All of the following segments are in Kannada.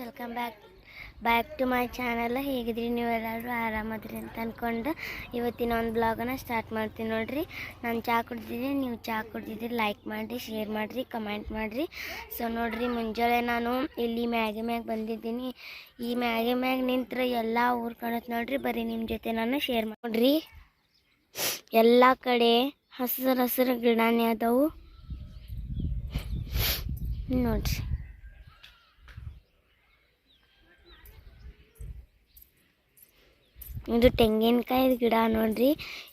Welcome back back to my channel ಹೇಗಿದ್ರಿ? ನೀವೆಲ್ಲರೂ ಆರಾಮದ್ರಿ ಅಂತ ಅಂದ್ಕೊಂಡು ಇವತ್ತಿನ ಒಂದು ಬ್ಲಾಗನ್ನು ಸ್ಟಾರ್ಟ್ ಮಾಡ್ತೀನಿ ನೋಡಿರಿ. ನಾನು ಚಹಾ ಕುಡ್ದಿದ್ದೀನಿ, ನೀವು ಚಹಾ ಕುಡ್ದಿದ್ದೀರಿ ಲೈಕ್ ಮಾಡಿರಿ ಶೇರ್ ಮಾಡಿರಿ ಕಮೆಂಟ್ ಮಾಡಿರಿ. ಸೊ ನೋಡಿರಿ, ಮುಂಜಾನೆ ನಾನು ಇಲ್ಲಿ ಮ್ಯಾಗೆ ಮ್ಯಾಗ ಬಂದಿದ್ದೀನಿ. ಈ ಮ್ಯಾಗೆ ಮ್ಯಾಗ ನಿಂತ್ರೆ ಎಲ್ಲ ಊರು ಕಾಣುತ್ತೆ ನೋಡಿರಿ. ಬರೀ ನಿಮ್ಮ ಜೊತೆ ನಾನು ಶೇರ್ ಮಾಡಿರಿ ಎಲ್ಲ ಕಡೆ ಹಸಿರು ಹಸಿರು ಗಿಡನೇ ಅದಾವು. ನೋಡ್ರಿ. ಇದು ತೆಂಗಿನಕಾಯಿ ಗಿಡ ನೋಡ್ರಿ.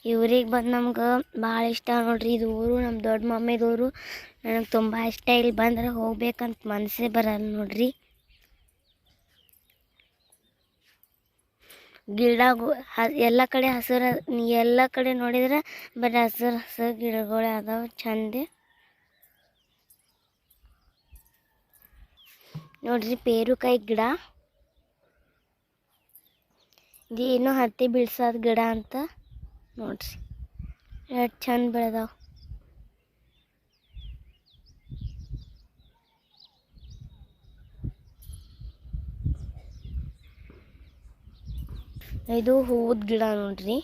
ಇವ್ರಿಗೆ ಬಂದು ನಮ್ಗೆ ಭಾಳ ಇಷ್ಟ ನೋಡ್ರಿ. ಇದು ಊರು ನಮ್ಮ ದೊಡ್ಡ ಮಮ್ಮಿದೂರು. ನನಗೆ ತುಂಬ ಇಷ್ಟ ಇಲ್ಲಿ ಬಂದ್ರೆ ಹೋಗ್ಬೇಕಂತ ಮನಸ್ಸೇ ಬರಲ್ಲ ನೋಡ್ರಿ. ಗಿಡ ಎಲ್ಲ ಕಡೆ ಹಸಿರು ಎಲ್ಲ ಕಡೆ ನೋಡಿದ್ರೆ ಬರೀ ಹಸಿರು ಹಸಿರು ಗಿಡಗಳು ಅದಾವೆ, ಚಂದ. ನೋಡ್ರಿ, ಪೇರುಕಾಯಿ ಗಿಡ. ಇದೇನು ಹತ್ತಿ ಬಿಡ್ಸೋದು ಗಿಡ ಅಂತ ನೋಡ್ರಿ. ಎಷ್ಟು ಚಂದ ಬೆಳೆದಾವ. ಇದು ಹೂವದ ಗಿಡ ನೋಡ್ರಿ.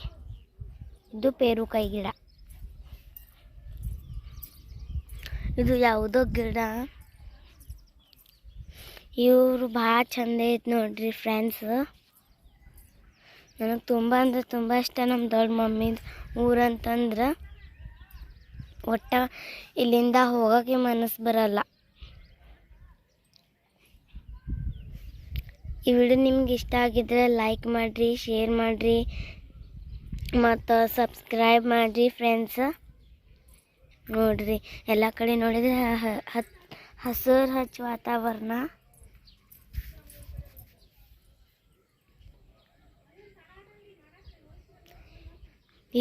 ಇದು ಪೇರುಕಾಯಿ ಗಿಡ. ಇದು ಯಾವುದೋ ಗಿಡ. ಇವರು ಭಾಳ ಚಂದ ಐತೆ ನೋಡ್ರಿ ಫ್ರೆಂಡ್ಸ್. ನನಗೆ ತುಂಬ ಅಂದ್ರೆ ತುಂಬ ಇಷ್ಟ ನಮ್ಮ ದೊಡ್ಡ ಮಮ್ಮಿದು ಊರಂತಂದ್ರೆ ಒಟ್ಟ ಇಲ್ಲಿಂದ ಹೋಗೋಕ್ಕೆ ಮನಸ್ಸು ಬರಲ್ಲ. ಈ ವಿಡಿಯೋ ನಿಮ್ಗೆ ಇಷ್ಟ ಆಗಿದ್ರೆ ಲೈಕ್ ಮಾಡಿರಿ ಶೇರ್ ಮಾಡಿರಿ, ಮತ್ತು ಸಬ್ಸ್ಕ್ರೈಬ್ ಮಾಡಿರಿ ಫ್ರೆಂಡ್ಸ್ ನೋಡಿರಿ, ಎಲ್ಲ ಕಡೆ ನೋಡಿದರೆ ಹತ್ತು ಹಸಿರು ಹಚ್ಚ ವಾತಾವರಣ.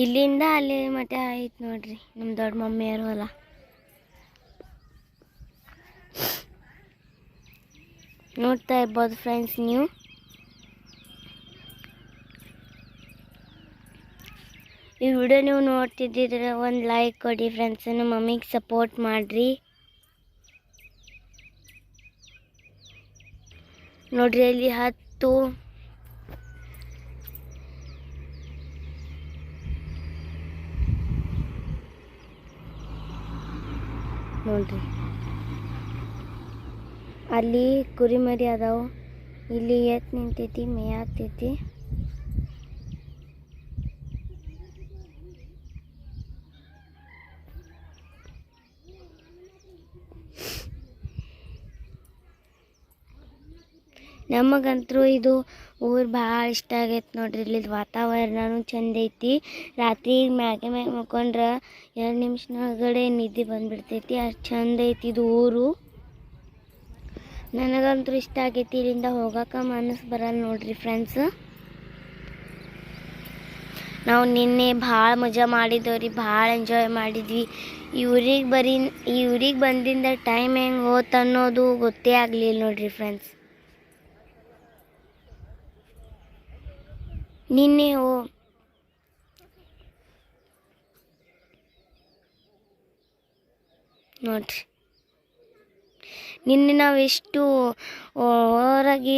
ಇಲ್ಲಿಂದ ಅಲ್ಲಿ ಮತ್ತೆ ಆಯ್ತು ನೋಡ್ರಿ. ನಮ್ಮ ದೊಡ್ಡ ಮಮ್ಮಿಯವರು ಅಲ್ಲ. ನೋಡ್ತಾ ಇರ್ಬೋದು ಫ್ರೆಂಡ್ಸ್ ನೀವು. ಈ ವಿಡಿಯೋ ನೀವು ನೋಡ್ತಿದ್ದಿದ್ರೆ ಒಂದು ಲೈಕ್ ಕೊಡಿ ಫ್ರೆಂಡ್ಸ್ ನಮ್ಮ ಮಮ್ಮಿಗೆ ಸಪೋರ್ಟ್ ಮಾಡಿರಿ. ನೋಡ್ರಿ, ಅಲ್ಲಿ ಹತ್ತು ನೋಡ್ರಿ. ಅಲ್ಲಿ ಕುರಿಮರಿ ಅದಾವು. ಇಲ್ಲಿ ಎತ್ ನಿಂತೈತಿ ಮೇಯಾಗ್ತೈತಿ ನಮಗಂತೂ ಇದು ಊರು ಭಾಳ ಇಷ್ಟ ಆಗೈತೆ ನೋಡ್ರಿ. ಇಲ್ಲಿ ವಾತಾವರಣನೂ ಚಂದ ಐತಿ. ರಾತ್ರಿ ಮ್ಯಾಗೆ ಮ್ಯಾಗೆ ಮಾಡ್ಕೊಂಡ್ರೆ ಎರಡು ನಿಮಿಷನೊಳಗಡೆ ನಿದ್ದೆ ಬಂದುಬಿಡ್ತೈತಿ. ಅಷ್ಟು ಚಂದ ಐತಿ ಇದು ಊರು. ನನಗಂತೂ ಇಷ್ಟ ಆಗೈತಿ ಇಲ್ಲಿಂದ ಹೋಗಕ್ಕೆ ಮನಸ್ಸು ಬರಲ್ಲ ನೋಡ್ರಿ ಫ್ರೆಂಡ್ಸ್ ನಾವು ನಿನ್ನೆ ಭಾಳ ಮಜಾ ಮಾಡಿದ್ದೇವ್ರಿ ಭಾಳ ಎಂಜಾಯ್ ಮಾಡಿದ್ವಿ. ಇವ್ರಿಗೆ ಬರೀ ಇವ್ರಿಗೆ ಬಂದಿಂದ ಟೈಮ್ ಹೆಂಗೆ ಹೋತನ್ನೋದು ಗೊತ್ತೇ ಆಗಲಿಲ್ಲ ನೋಡ್ರಿ ಫ್ರೆಂಡ್ಸ್ ನಿನ್ನೆ ನೋಡ್ರಿ. ನಿನ್ನೆ ನಾವು ಎಷ್ಟು ಓವರಾಗಿ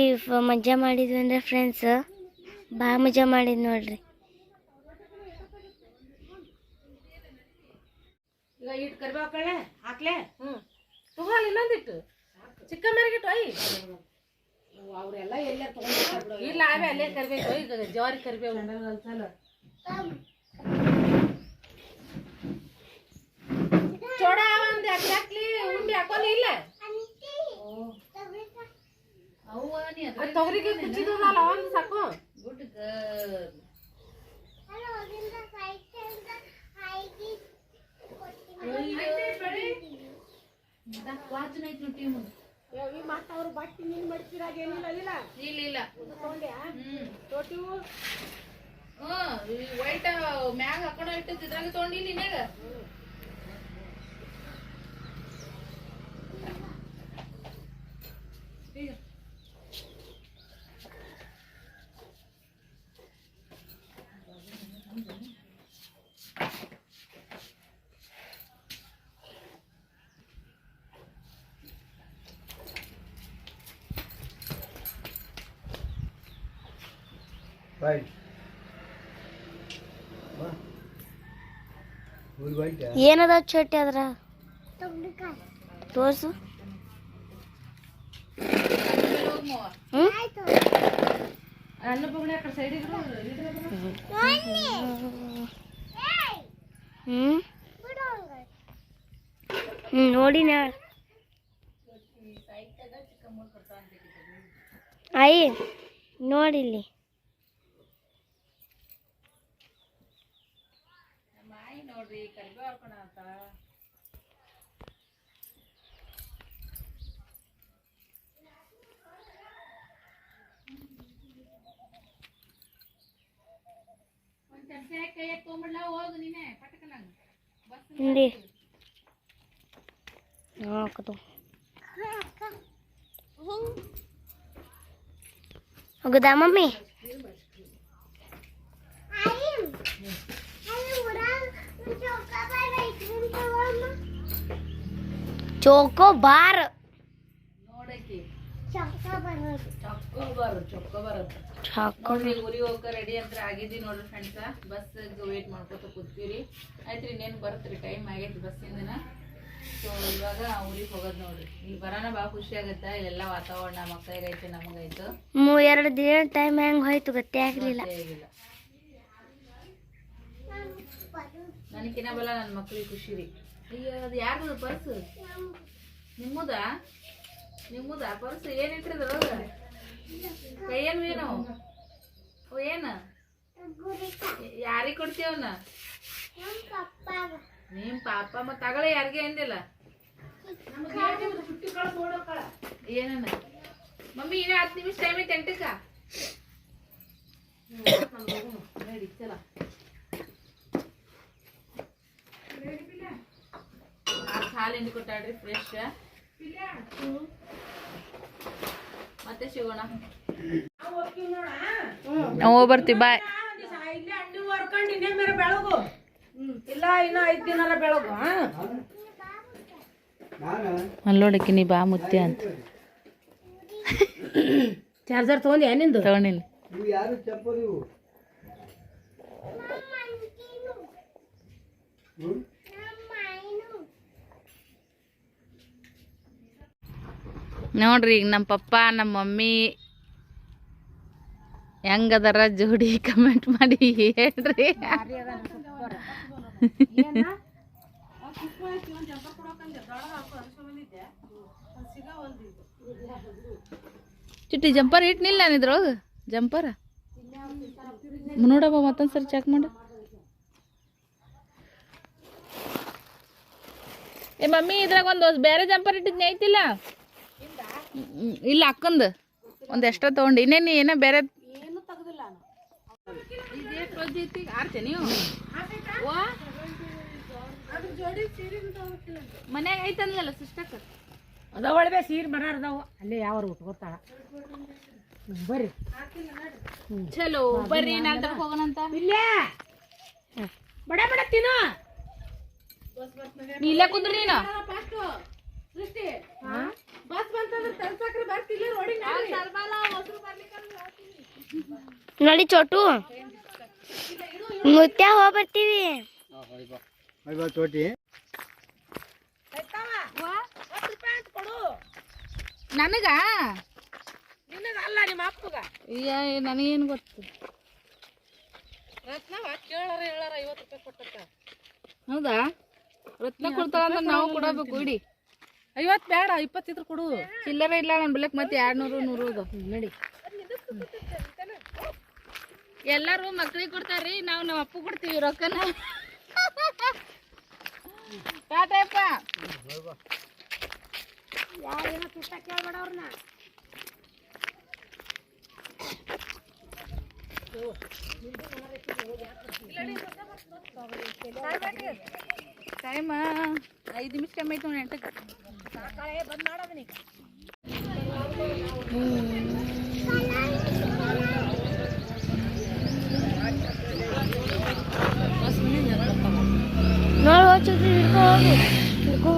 ಮಜಾ ಮಾಡಿದ್ವಿ ಅಂದರೆ ಫ್ರೆಂಡ್ಸ್ ಭಾಳ ಮಜಾ ಮಾಡಿದ್ವಿ ನೋಡ್ರಿ. ಈಗ ಹಾಕ್ಲೆ? ಹ್ಞೂ ತಗೋಲ್ಲ ಇನ್ನೊಂದಿಟ್ಟು. ಚಿಕ್ಕ ಮೆರಗಿಟ್ಟು ಒಯ್ ಅವರೆಲ್ಲ ಎಲ್ಲೇ ತಗೊಂಡು ಇಲ್ಲ ಅವೇ ಅಲ್ಲೇ ಕರಿಬೇಕು. ಈಗ ಜವಾರಿ ಕರಿಬೇವು ಚೋಡ ಒಂದು ಎರಡು ಹಾಕ್ಲಿ ಉಂಡಿ ಹಾಕೋಲಿ ಇಲ್ಲ? ಅದ್ ತೊಗರಿಗೆ ಕುಚ್ಚಿದಲ್ಲ ಒಂದು ಸಾಕು. ಈ ಮತ್ತೆ ಅವ್ರು ಬಟ್ಟೆ ನೀನು ಮಡ್ತಿರಾಗ ಏನಿಲ್ಲ ಇಲ್ಲ? ಇಲ್ಲ ಇಲ್ಲ. ತಗೊಂಡ್ಯಾ? ಹ್ಮ್. ತೋಟಿವು ಹ್ಮ್ ವೈಟ್ ಮ್ಯಾಗ ಹಾಕೊಂಡ ತೊಂಡಿ ಇದ್ರಾಗ ತಗೊಂಡಿ ನಿನಗ ಏನದ ಚಟ್ಟಿ ಅದ್ರ? ತೋರ್ಸು. ಹ್ಮ್? ನೋಡಿ ಅಯ್ಯ ನೋಡಿಲ್ಲಿ ನೋಡ್ರಿ ಕರಿಬೇವು ಹಾಕೋಣ ಅಂತ ಒಂದ್ ಚಮಚ ಕೈ ತೊಗೊಂಬಿಡ್ಲ ಹೋಗು ನೀನೆ ಪಟಕನಂಗ್ ಬಸ್ ಹಿಂದಿ ಹಾಕದು ಹೋಗುದಾ ಮಮ್ಮಿ ಚೋಕೋ ಬಾರ್. ನೋಡಕ್ಕೆ. ಊರಿಗೆ ಹೋಗಕ್ಕೆ ರೆಡಿ ಅಂತ ಆಗಿದ್ವಿ ನೋಡ್ರಿ ಫ್ರೆಂಡ್ಸ ಬಸ್ ವೇಟ್ ಮಾಡ್ಕೊತ ಕೂತೀವ್ರಿ. ಆಯ್ತ್ರಿ ಇನ್ನೇನು ಬರುತ್ತ್ರಿ ಟೈಮ್ ಆಗೈತಿ ಬಸ್ಸಿಂದನ ಸೊ ಇವಾಗ ಊರಿಗೆ ಹೋಗೋದು ನೋಡ್ರಿ. ಇಲ್ಲಿ ಬರೋಣ ಭಾಳ ಖುಷಿ ಆಗುತ್ತೆ. ಇಲ್ಲೆಲ್ಲ ವಾತಾವರಣ ಮಕ್ಕಳಿಗೈತೆ ನಮಗೈತು. ಎರಡು ದಿನ ಟೈಮ್ ಹೆಂಗ್ ಹೋಯ್ತು ಗೊತ್ತೇ ಆಗ್ಲಿಲ್ಲ. ನನಗಿನ್ನ ಬಲ್ಲ ನನ್ನ ಮಕ್ಳಿಗೆ ಖುಷಿ ರೀ ಅಯ್ಯೋ ಅದು ಯಾರ್ದು ಪರ್ಸು ನಿಮ್ಮದ ನಿಮ್ಮದ ಪರ್ಸು ಏನ್ ಕೈಯನ್ ಏನು ಅವು ಏನ ಯಾರಿಗೆ ಕೊಡ್ತೀವನ ನಿಮ್ ಪಾಪ ಮತ್ ತಗಳ ಯಾರಿಗೆ ಅಂದಿಲ್ಲ ಏನನ್ನ ಮಮ್ಮಿ ಇನ್ನ ಹತ್ತು ನಿಮಿಷ ಟೈಮ್ ಐತೆ ಎಂಟಕ್ಕ ನೋಡಿ ಹಾಲು ಹಿಂಡಿ ಕೊಟ್ಟಾಡ್ರಿ ಫ್ರೆಶ್ ಮತ್ತೆ ಸಿಗೋಣ. ನಾವು ಬರ್ತೀವಿ ಬಾಯ್ ಬೆಳಗು ಇಲ್ಲ ಇನ್ನ ಐದು ದಿನಾರ ಬೆಳಗು ಹಾ ಅಲ್ಲೋಡಕ್ಕೆ ನೀ ಬಾ ಮುತ್ತೆ ಅಂತ. ಚಾರ್ಜರ್ ತಗೊಂಡಿ ನಿಂದು? ತಗೊಂಡಿಲ್ಲ. ನೋಡ್ರಿ, ಈಗ ನಮ್ಮ ಪಪ್ಪ ನಮ್ಮ ಮಮ್ಮಿ, ಹೆಂಗದಾರ ಜೋಡಿ ಕಮೆಂಟ್ ಮಾಡಿ ಹೇಳ್ರಿ. ಚಿಟ್ಟಿ ಜಂಪರ್ ಇಟ್ನಿಲ್ಲ ನಾನು ಇದ್ರೊಳಗೆ? ಜಂಪರ್? ನೋಡಪ್ಪ ಮತ್ತೊಂದ್ಸರಿ ಚೆಕ್ ಮಾಡು. ಏ ಮಮ್ಮಿ, ಇದ್ರಾಗ ಒಂದು ಬೇರೆ ಜಂಪರ್ ಇಟ್ಟಿದ್ನಿ ಐತಿಲ್ಲ? ಇಲ್ಲ ಅಕ್ಕಂದು. ಒಂದು ಎಷ್ಟ ತೊಗೊಂಡು. ಇನ್ನೇನು ಏನೋ ಬೇರೆ? ಮನ್ಯಾಗ ಐತಂದ್ಲಲ್ಲ ಸಿಸ್ಟಕ್ಕ? ಅದ ಒಳಗೆ ಸೀರೆ ಅಲ್ಲೇ ಯಾವ ಉಟ್ಕೋತಾಳ. ಬರ್ರಿ. ಚಲೋ ಬರ್ರಿ ನಾಲ್ಕು ಹೋಗೋಣಂತ ಇಲ್ಲೇ. ಬಡ ಬಡ ತಿನ್ನು. ನೀ ಇಲ್ಲೇ ಕುಂದ್ರಿ ನೀನು. ಬಸ್ ಬಂತಂದ್ರೆ ತರ್ಸಾಕ್ರೆ ಬರ್ತಿಲ್ಲ ರೋಡಿ ನೋಡಿ ಚೋಟು. ಮುತ್ಯ ಹೋಗ್ಬರ್ತೀವಿ. ಕೊಡು. ನನಗ? ನಿನಗ ಅಲ್ಲ ನಿಮ್ಮ ಅಪ್ಪಗ. ಅಯ್ಯ ನನಗೇನು ಗೊತ್ತು. ರತ್ನವ ಕೇಳಾರ ಹೇಳಾರ ಐವತ್ತು ರೂಪಾಯಿ ಹೌದಾ? ರತ್ನ ಕೊಡ್ತಾರ ಅಂದ್ರೆ ನಾವು ಕೊಡಬೇಕು ಇಡಿ. ಐವತ್ತು ಬೇಡ ಇಪ್ಪತ್ತಿದ್ರು ಕೊಡು. ಚಿಲ್ಲರೆ ಇಲ್ಲ, ನಾನು ಬೆಳಕ್ ಮತ್ತೆ ಎರಡು ನೂರು ನೂರು ನಡಿ. ಎಲ್ಲರೂ ಮಕ್ಳಿಗೆ ಕೊಡ್ತಾರ್ರಿ, ನಾವು ನಮ್ಮ ಅಪ್ಪ ಕೊಡ್ತೀವಿ ರೊಕ್ಕನ. ಟಾಟಪ್ಪ ಯಾರೇನೋ ಕೇಳ್ಬೇಡ ಅವ್ರನ್ನ ಟೈಮ್ ಐದು ನಿಮಿಷ ಕಮ್ಮಿ ನೋಡಿ ಎಂಟಕ್ಕೆ. ಬಂದ್ ಮಾಡೋದನ್ನ ನೋಡಿ ಹೋಗಿ ಚೋಟು ಹಿಡ್ಕೊ ಹಿಡ್ಕೊ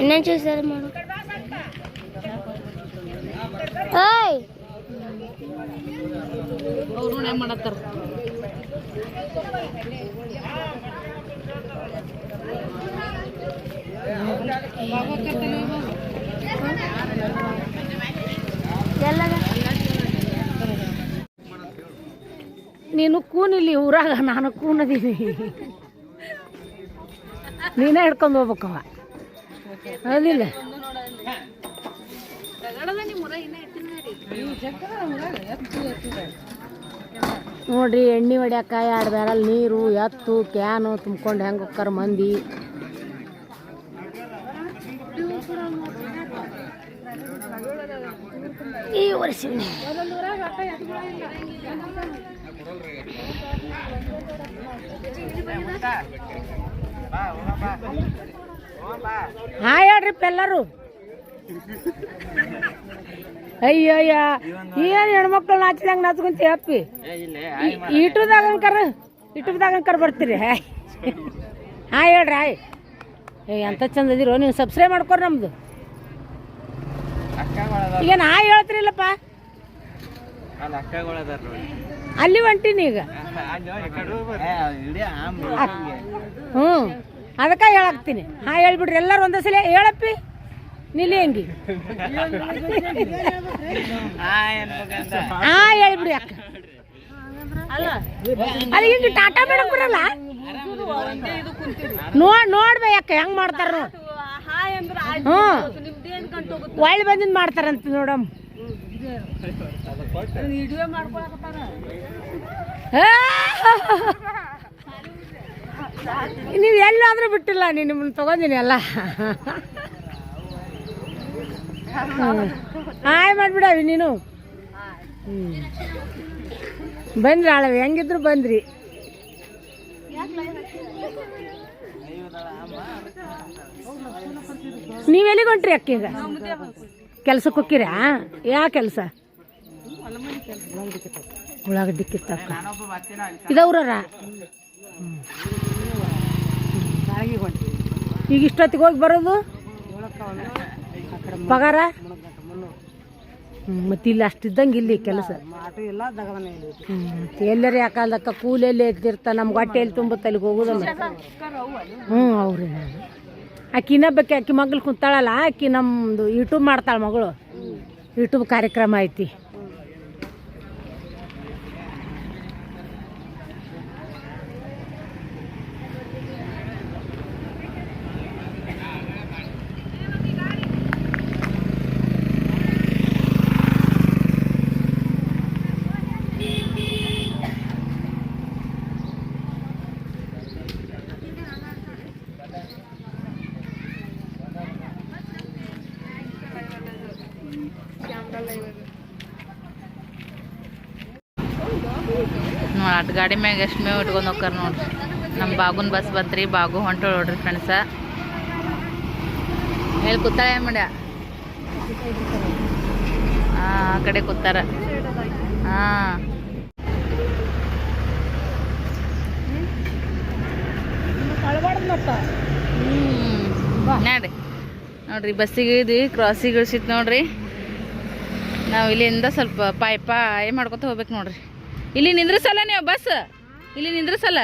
ಇನ್ನೊಂದು ಚೂರು ಮಾಡು. ಓಯ್ ಅವ್ರು ಏನು ಮಾಡತ್ತಾರ? ಎಲ್ಲದ ನೀನು ಕೂನಿಲ್ಲಿ ಊರಾಗ ನಾನು ಕೂನದೀನಿ. ನೀನೇ ಹಿಡ್ಕೊಂಡು ಹೋಗ್ಬೇಕವ ಹೌದಿಲ್ಲ ನೋಡ್ರಿ, ಎಣ್ಣೆ ಹೊಡ್ಯಾಕ ಎರಡು ಬ್ಯಾರಲ್ ನೀರು, ಎತ್ತು ಕ್ಯಾನು ತುಂಬ್ಕೊಂಡು ಹೆಂಗೆ ಹೋಗ್ತಾರ ಮಂದಿ. ಈ ವರ್ಷ ಹಾ ಹೇಳ್ರಿಪ್ಪ ಎಲ್ಲರೂ. ಅಯ್ಯಯ್ಯ ಏನ್ ಹೆಣ್ಮಕ್ಳು ನಾಚಿದಂಗ ನಾಚ್ಕೊಂತ ಅಪ್ಪಿ ಇಟ್ಟದಾಗ ಅಂಕರ ಇಟ್ಟದಾಗ ಅಂಕರ್ ಬರ್ತೀರಿ. ಹಾಯ್ ಹಾ ಹೇಳ್ರಿ ಹಾಯ್. ಏ ಎಂತ ಚಂದ ಇದೀರೋ ನೀವು ಸಬ್ಸ್ಕ್ರೈಬ್ ಮಾಡ್ಕೊರಿ ನಮ್ದು. ಈಗ ನಾ ಹೇಳ್ತಿರಿಲ್ಲಪ್ಪ? ಅಲ್ಲಿ ಹೊಂಟೀನಿ ಈಗ. ಹ್ಞೂ ಅದಕ್ಕೆ ಹೇಳಾಕ್ತೀನಿ. ಹಾ ಹೇಳ್ಬಿಡ್ರಿ. ಎಲ್ಲರೂ ಒಂದೇ ಸಲ ಹೇಳಪ್ಪಿ. ನಿಲ್ಲಿ ಹೆಂಗಿ ಹಾ ಹೇಳ್ಬಿಡಿ ಅಕ್ಕ. ಅಲ್ಲಿ ಹಿಂಗೆ ಟಾಟಾ ಮಾಡಕ್ ಬರಲ್ಲ? ನೋಡ್ ನೋಡ್ಬೇ ಅಕ್ಕ, ಹೆಂಗ್ ಮಾಡ್ತಾರ ಹ್ಞೂ. ಒಳ್ಳೆ ಬಂದಿದ್ ಮಾಡ್ತಾರಂತ ನೋಡಮ್. ನೀವು ಎಲ್ಲಾದ್ರೂ ಬಿಟ್ಟಿಲ್ಲ, ನೀನು ನಿಮ್ಮನ್ನ ತಗೊಂಡಿನಿ ಎಲ್ಲ ಹಾಯ್ ಮಾಡ್ಬಿಡವಿ ನೀನು. ಹ್ಞೂ ಬಂದ್ರಿ ಆಳವಿ, ಹೆಂಗಿದ್ರು ಬಂದ್ರಿ? ನೀವೆಲ್ಲಿಗೆ ಹೊಂಟ್ರಿ ಅಕ್ಕ ಈಗ? ಕೆಲ್ಸಕ್ಕೆ ಹೋಗ್ತೀರಾ? ಯಾವ ಕೆಲಸ? ಉಳ್ಳಾಗಡ್ಡಿ ಕಿತ್ತಕ್ಕ. ಇದವ್ರ ಈಗ ಇಷ್ಟೊತ್ತಿಗೆ ಹೋಗಿ ಬರೋದು? ಪಗಾರ? ಮತ್ತೆ ಇಲ್ಲಿ ಅಷ್ಟಿದ್ದಂಗೆ ಇಲ್ಲಿ ಕೆಲಸ. ಎಲ್ಲರ ಯಾಕಂದಕ್ಕ ಕೂಲೆಲ್ಲಿ ಎದ್ದಿರ್ತ ನಮ್ಗೆ ಹೊಟ್ಟೆಯಲ್ಲಿ ತುಂಬುತ್ತೆ ಅಲ್ಲಿಗೆ ಹೋಗೋದಲ್ಲ. ಹ್ಞೂ ಅವ್ರಿ. ಆಕಿ ಇನ್ನೊಬ್ಬಕ್ಕೆ ಆಕಿ ಮಗಳು ಕುಂತಾಳಲ್ಲ ಆಕಿ ನಮ್ಮದು ಯೂಟ್ಯೂಬ್ ಮಾಡ್ತಾಳೆ ಮಗಳು. ಯೂಟ್ಯೂಬ್ ಕಾರ್ಯಕ್ರಮ ಐತಿ. ನೋಡಿ ಗಾಡಿ ಮ್ಯಾಗ ಎಷ್ಟು ಮೇವು ಇಟ್ಕೊಂಡು ಹೋಗ್ತಾರ ನೋಡ್ರಿ. ನಮ್ಮ ಬಾಗುನ್ ಬಸ್ ಬಂತ್ರಿ, ಬಾಗು ಹೊಂಟು ನೋಡ್ರಿ ಫ್ರೆಂಡ್ಸ ಹೇಳಿ ಕೂತಾಳೆ ಮಾಡ್ಯ? ಹಾಂ ಆ ಕಡೆ ಕೂತಾರ. ಹಾಂ ನೋಡ್ರಿ. ನೋಡ್ರಿ, ಬಸ್ಸಿಗೆ ಇದ್ವಿ ಕ್ರಾಸಿಗೆ ಇಳಿಸಿತ್ತು ನೋಡ್ರಿ. ನಾವು ಇಲ್ಲಿಂದ ಸ್ವಲ್ಪ ಪಾಯ್ಪ ಏನ್ ಮಾಡ್ಕೊತ ಹೋಗ್ಬೇಕು ನೋಡ್ರಿ. ಇಲ್ಲಿ ನಿಂದ್ರಸಲ್ಲ ನೀವು, ಬಸ್? ಇಲ್ಲಿ ನಿಂದ್ರಸಲ್ಲ.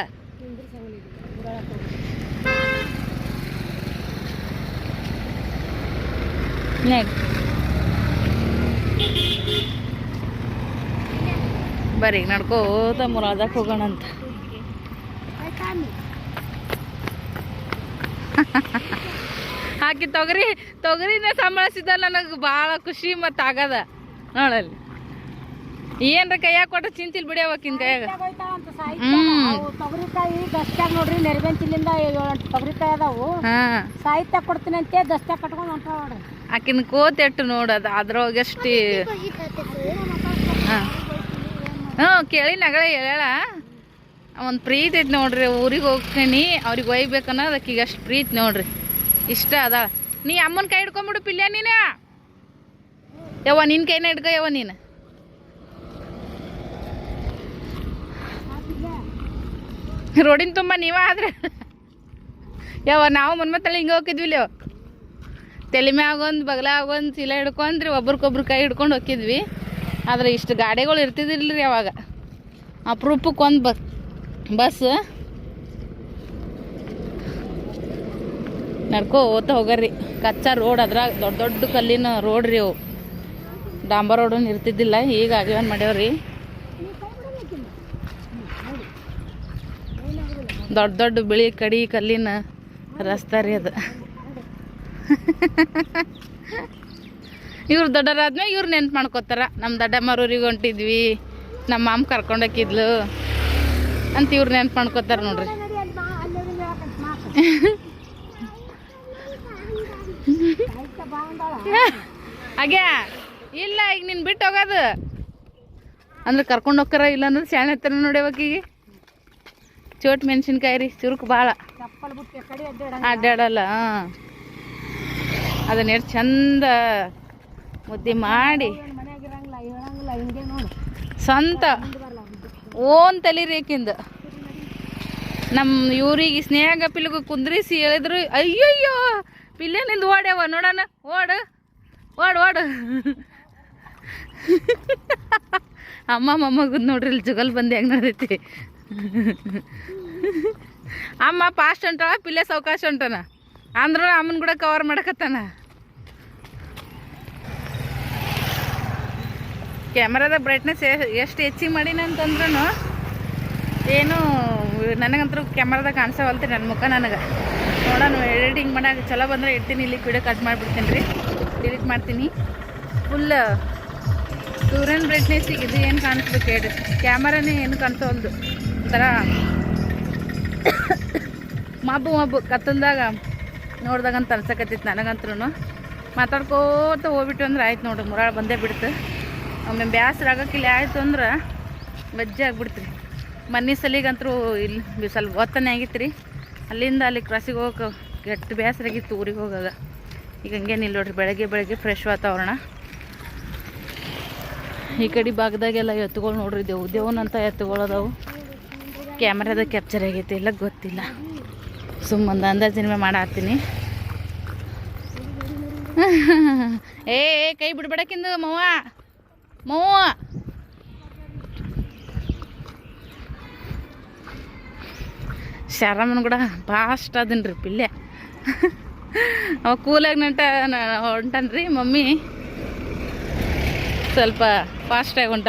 ಬರ್ರಿ ನಡ್ಕೋತ ಮುರಾದಕ್ಕೆ ಹೋಗೋಣ ಅಂತ ಹಾಕಿ ತೊಗರಿ, ತೊಗರಿನ ಸಂಬಳಿಸಿದ ನನಗೆ ಭಾಳ ಖುಷಿ ಮತ್ತು ಆಗದ. ನೋಡಲ್ಲಿ. ಏನ್ರ ಕೈಯಾಗ ಕೊಟ್ರೆ ಚಿಂತಿಲ್ ಬಿಡಿ ಅವಕ್ಕಿನ ಕೈಯಾಗ. ಹ್ಮ್. ತೊಗರಿಕಾಯಿ ದಸ್ತ್ಯಾಗ ನೋಡ್ರಿ ನೆರಬೆಂಚಿಲಿಂದ ಏಳು ತೊಗರಿಕಾಯಿ ಅದಾವು. ಹಾಂ. ಸಾಹಿತ್ಯ ಕೊಡ್ತೀನಿ ಅಂತ ದಸ್ತ್ಯಾಗ ಕಟ್ಕೊಂಡು ಹೊಂಟ ನೋಡ್ರಿ. ಆಕಿನ ಕೋತೆಟ್ಟು ನೋಡೋದು ಅದ್ರೊಳಗೆ ಎಷ್ಟು ಹಾಂ. ಹ್ಞೂ ಕೇಳಿ ನಗಳ ಹೇಳ ಒಂದು ಪ್ರೀತಿ ಐತಿ ನೋಡ್ರಿ ಊರಿಗೆ ಹೋಗ್ತೀನಿ ಅವ್ರಿಗೆ ಒಯ್ಬೇಕು ಅನ್ನೋದು ಆಕಿಗೆ ಅಷ್ಟು ಪ್ರೀತಿ ನೋಡ್ರಿ. ಇಷ್ಟ ಅದ. ನೀ ಅಮ್ಮನ ಕೈ ಹಿಡ್ಕೊಂಬಿಡು ಪಿಲ್ಯ ನೀನ? ಯವ್ವ ನಿನ್ನ ಕೈನ ಹಿಡ್ಕೊ ಯವ್ವ ನೀನು. ರೋಡಿನ ತುಂಬ ನೀವ ಆದ್ರೆ? ಯಾವ ನಾವು ಮನ್ಮತ್ತಲ್ಲಿ ಹಿಂಗೆ ಹೋಗಿದ್ವಿ ಇಲ್ಲಿ ತಲೆ ಮ್ಯಾಗ ಒಂದು ಆಗೊಂದು, ಚೀಲ ಹಿಡ್ಕೊಂಡ್ರಿ ಒಬ್ರಿಗೊಬ್ರು ಕೈ ಹಿಡ್ಕೊಂಡು ಹೋಗಿದ್ವಿ ಆದ್ರೆ ಇಷ್ಟು ಗಾಡಿಗಳು ಇರ್ತಿದ್ದಿಲ್ಲ ರೀ ಅವಾಗ. ಅಪರೂಪಕ್ಕೆ ಒಂದು ಬಸ್ ಬಸ್. ನಡ್ಕೋ ಓದ್ತಾ ಹೋಗರ್ರಿ. ಕಚ್ಚಾ ರೋಡ್ ಅದ್ರಾಗ ದೊಡ್ಡ ದೊಡ್ಡ ಕಲ್ಲಿನ ರೋಡ್ ರೀ ಅವು. ಡಾಂಬರ್ ರೋಡನ್ನು ಇರ್ತಿದ್ದಿಲ್ಲ, ಈಗ ಆಗ್ಯಾವನ್ ಮಾಡ್ಯಾವ್ರಿ. ದೊಡ್ಡ ದೊಡ್ಡ ಬಿಳಿ ಕಡಿ ಕಲ್ಲಿನ ರಸ್ತೆ ರೀ ಅದು. ಇವ್ರು ದೊಡ್ಡರಾದ್ಮೇಲೆ ಇವ್ರು ನೆನ್ಪು ಮಾಡ್ಕೋತಾರ. ನಮ್ಮ ದೊಡ್ಡಮ್ಮರೂರಿಗೆ ಹೊಂಟಿದ್ವಿ ನಮ್ಮ ಮಾಮ ಕರ್ಕೊಂಡೋಗಿದ್ಲು ಅಂತ ಇವ್ರು ನೆನ್ಪು ಮಾಡ್ಕೋತಾರ ನೋಡ್ರಿ. ಹಾಗೆ, ಇಲ್ಲ, ಈಗ ನೀನು ಬಿಟ್ಟು ಹೋಗೋದು. ಅಂದ್ರೆ ಕರ್ಕೊಂಡು ಹೋಗ್ತಾರ ಇಲ್ಲ ಅಂದ್ರೆ ಶಾಣೆ ಹತ್ತಿರ ನೋಡ್ಯಾವಕ್ಕಿಗೆ ಚೋಟ್ ಮೆಣಸಿನ್ಕಾಯಿ ರೀ ಚುರುಕು ಭಾಳ ಅಡ್ಡಾಡಲ್ಲ ಅದನ್ನ ಎಷ್ಟು ಚಂದ ಮುದ್ದೆ ಮಾಡಿ. ಸ್ವಂತ. ಓನ್ ತಲೆ ರೇಕಿಂದ ನಮ್ಮ ಇವ್ರಿಗೆ ಸ್ನೇಹ ಪಿಲ್ಗು ಕುಂದ್ರಿಸಿ ಹೇಳಿದ್ರು ಅಯ್ಯಯ್ಯೋ ಪಿಲ್ಲೆ ನಿಂದು ಓಡ್ಯಾವ ನೋಡೋಣ ಓಡು ಓಡು ಓಡು. ಅಮ್ಮ ಮೊಮ್ಮಗದ್ ನೋಡ್ರಿ ಇಲ್ಲಿ ಜುಗಲ್ ಬಂದು ಹೆಂಗೆ ನಡೆದೈತಿ. ಅಮ್ಮ ಪಾಸ್ಟ್ ಹೊಂಟಾಳ ಪಿಲ್ಲೆ ಸಾವಕಾಶ ಹೊಂಟಾನ ಅಂದ್ರ ಅಮ್ಮನ ಕೂಡ ಕವರ್ ಮಾಡಕತ್ತಾನ? ಕ್ಯಾಮ್ರಾದ ಬ್ರೈಟ್ನೆಸ್ ಎಷ್ಟು ಹೆಚ್ಚಿಗೆ ಮಾಡೀನಿ ಅಂತಂದ್ರೂ ಏನು ನನಗಂತೂ ಕ್ಯಾಮ್ರಾದಾಗ ಕಾಣಿಸವಲ್ತಿ ನನ್ನ ಮುಖ ನನಗೆ. ನೋಡೋಣ ಎಡಿಟಿಂಗ್ ಮಾಡಕ್ಕೆ ಚಲೋ ಬಂದರೆ ಇಡ್ತೀನಿ, ಇಲ್ಲಿ ವಿಡಿಯೋ ಕಟ್ ಮಾಡಿಬಿಡ್ತೀನಿ ರೀ. ಡಿಲೀಟ್ ಮಾಡ್ತೀನಿ. ಫುಲ್ ಸೂರ್ಯನ ಬ್ರೈಟ್ನೆಸ್ಸಿಗೆ ಇದು ಏನು ಕಾಣಿಸ್ಬೇಕು ಹೇಳಿ? ಕ್ಯಾಮರಾನೇ ಏನು ಕಾಣಿಸೋಲ್ದು ಒಂಥರ ಮಬ್ಬು ಮಬ್ಬು ಕತ್ತಲ್ದಾಗ ನೋಡ್ದಾಗಂತ ಅನ್ಸಕತ್ತಿತ್ತು ನನಗಂತ್ರೂ. ಮಾತಾಡ್ಕೋತ ಹೋಗ್ಬಿಟ್ಟು ಅಂದ್ರೆ ಆಯ್ತು ನೋಡ್ರಿ ಮುರಾಳ ಬಂದೇ ಬಿಡ್ತು. ಒಮ್ಮೆ ಬ್ಯಾಸ್ರ ಆಗೋಕ್ಕಿಲ್ಲ, ಆಯಿತು ಅಂದ್ರೆ ಬಜ್ಜಿ ಆಗ್ಬಿಡ್ತ್ರಿ. ಮನೆ ಸಲಿಗಂತರೂ ಇಲ್ಲಿ ಸ್ವಲ್ಪ ಒತ್ತನೇ ಆಗಿತ್ತು ರೀ ಅಲ್ಲಿಂದ ಅಲ್ಲಿ ಕ್ರಾಸಿಗೆ ಹೋಗಕ್ಕೆ ಕೆಟ್ಟ ಬೇಸರ ಆಗಿತ್ತು ಊರಿಗೆ ಹೋಗಾಗ. ಈಗ ಹಂಗೇನಿಲ್ಲ ನೋಡ್ರಿ, ಬೆಳಗ್ಗೆ ಬೆಳಗ್ಗೆ ಫ್ರೆಶ್ ವಾತಾವರಣ. ಈ ಕಡೆ ಭಾಗದಾಗೆಲ್ಲ ಎತ್ತುಗಳು ನೋಡ್ರಿ, ದೇವು, ದೇವನಂತ ಎತ್ತುಗಳದಾವು. ಕ್ಯಾಮ್ರಾದ ಕ್ಯಾಪ್ಚರ್ ಆಗೈತಿ, ಇಲ್ಲ ಗೊತ್ತಿಲ್ಲ. ಸುಮ್ಮಂದ ಅಂದಾಜಿನ ಮಾಡಾತ್ತೀನಿ. ಏ ಕೈ ಬಿಡ್ಬೇಡಕ್ಕಿಂದು ಮವ್ವ. ಮವ್ವ. ಶರಮನ್ ಕೂಡ ಫಾಸ್ಟ್ ಅದನ್ರಿ ಪಿಲ್ಲೆ. ಅವ ಕೂಲಾಗಿ ನಂಟ ಹೊಂಟನ್ರಿ ಮಮ್ಮಿ. ಸ್ವಲ್ಪ ಫಾಸ್ಟಾಗಿ ಹೊಂಟ